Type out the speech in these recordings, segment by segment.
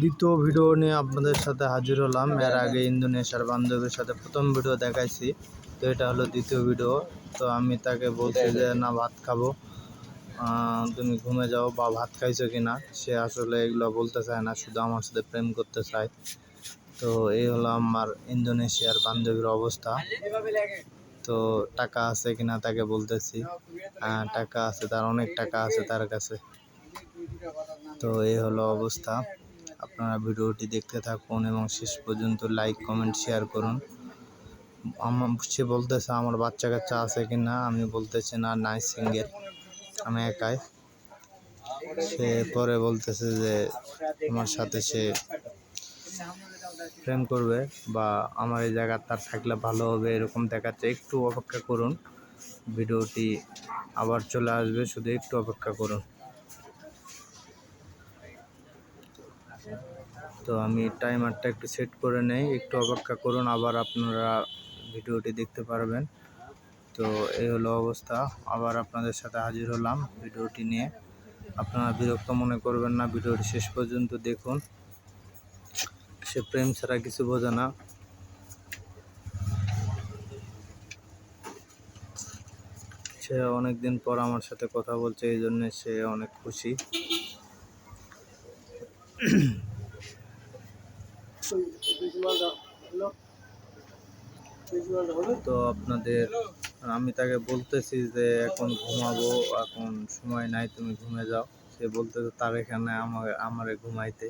দ্বিতীয় ভিডিও নিয়ে আপনাদের সাথে হাজির হলাম। এর আগে ইন্দোনেশিয়ার বান্ধবীর সাথে প্রথম ভিডিও দেখাইছি। তো এটা হলো দ্বিতীয় ভিডিও। তো আমি তাকে বলছি যে, না, ভাত খাব। তুমি ঘুমে যাও বা ভাত খাইছো কি না সে আসলে এগুলো বলতে চায় না, শুধু আমার সাথে প্রেম করতে চায়। তো এই হলো আমার ইন্দোনেশিয়ার বান্ধবীর অবস্থা। তো টাকা আছে কিনা তাকে বলতেছি। টাকা আছে, তার অনেক টাকা আছে তার কাছে। তো এই হলো অবস্থা। আপনারা ভিডিওটি দেখতে থাকুন এবং শেষ পর্যন্ত লাইক কমেন্ট শেয়ার করুন। আমার সে বলতেছে, আমার বাচ্চা কাচ্চা আছে কি না? আমি বলতেছি, না, নাই সিঙ্গেল আমি একাই। সে পরে বলতেছে যে আমার সাথে সে প্রেম করবে বা আমার এই জায়গা তার থাকলে ভালো হবে, এরকম দেখাচ্ছে। একটু অপেক্ষা করুন। ভিডিওটি আবার চলে আসবে, শুধু একটু অপেক্ষা করুন। তো আমি টাইমারটা একটু সেট করে নেই। একটু অপেক্ষা করুন, আবার আপনারা ভিডিওটি দেখতে পারবেন। তো এই হলো অবস্থা। আবার আপনাদের সাথে হাজির হলাম ভিডিওটি নিয়ে। আপনারা বিরক্ত মনে করবেন না, ভিডিওটি শেষ পর্যন্ত দেখুন। সে প্রেম ছাড়া কিছু বোঝে না। সে অনেক দিন পর আমার সাথে কথা বলছে, এই জন্যে সে অনেক খুশি। তো আপনাদের, আমি তাকে বলতেছি যে এখন ঘুমাবো, এখন সময় নাই, তুমি ঘুমে যাও। সে বলতেছে, তার এখানে আমার আমারে ঘুমাইতে।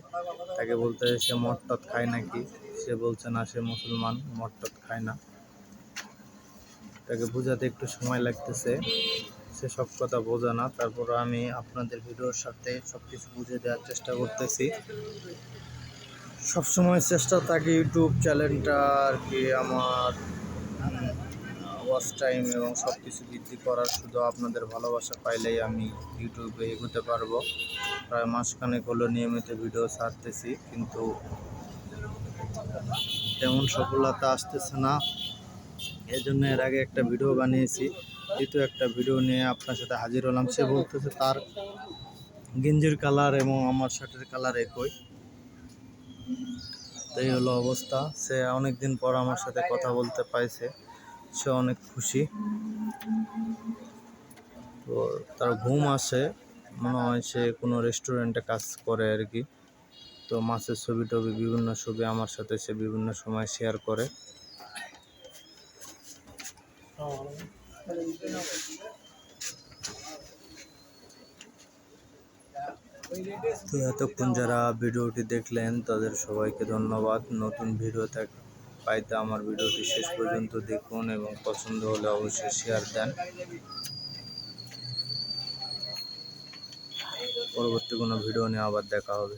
তাকে বলতেছে, সে মদ টদ খায় নাকি? সে বলছে, না, সে মুসলমান, মদ টদ খায় না। তাকে বোঝাতে একটু সময় লাগতেছে। সে সব কথা বোঝা না। তারপর আমি আপনাদের ভিডিওর সাথে সব কিছু বুঝে দেওয়ার চেষ্টা করতেছি। সবসময় চেষ্টা থাকে ইউটিউব চ্যানেলটা আর কি আমার ওয়াচ টাইম এবং সব কিছু বৃদ্ধি করার। শুধু আপনাদের ভালোবাসা পাইলেই আমি ইউটিউবে এগোতে পারব। প্রায় মাসখানেক হলো নিয়মিত ভিডিও ছাড়তেছি, কিন্তু তেমন সফলতা আসতেছে না। এই জন্য এর আগে একটা ভিডিও বানিয়েছি, দ্বিতীয় একটা ভিডিও নিয়ে আপনার সাথে হাজির হলাম। সে বলতেছে, তার গেঞ্জির কালার এবং আমার শার্টের কালার একই। এই হলো অবস্থা। সে অনেক দিন পর আমার সাথে কথা বলতে পাইছে। সে অনেক খুশি। তো তার ঘুম আসে, মনে হয় সে কোনো রেস্টুরেন্টে কাজ করে আর কি। তো মাছের ছবি টবি, বিভিন্ন ছবি আমার সাথে সে বিভিন্ন সময় শেয়ার করে। তো এতক্ষণ যারা ভিডিওটি দেখলেন, তাদের সবাইকে ধন্যবাদ। নতুন ভিডিও পাইতে আমার ভিডিওটি শেষ পর্যন্ত দেখুন এবং পছন্দ হলে অবশ্যই শেয়ার দেন। পরবর্তী কোনো ভিডিও নিয়ে আবার দেখা হবে।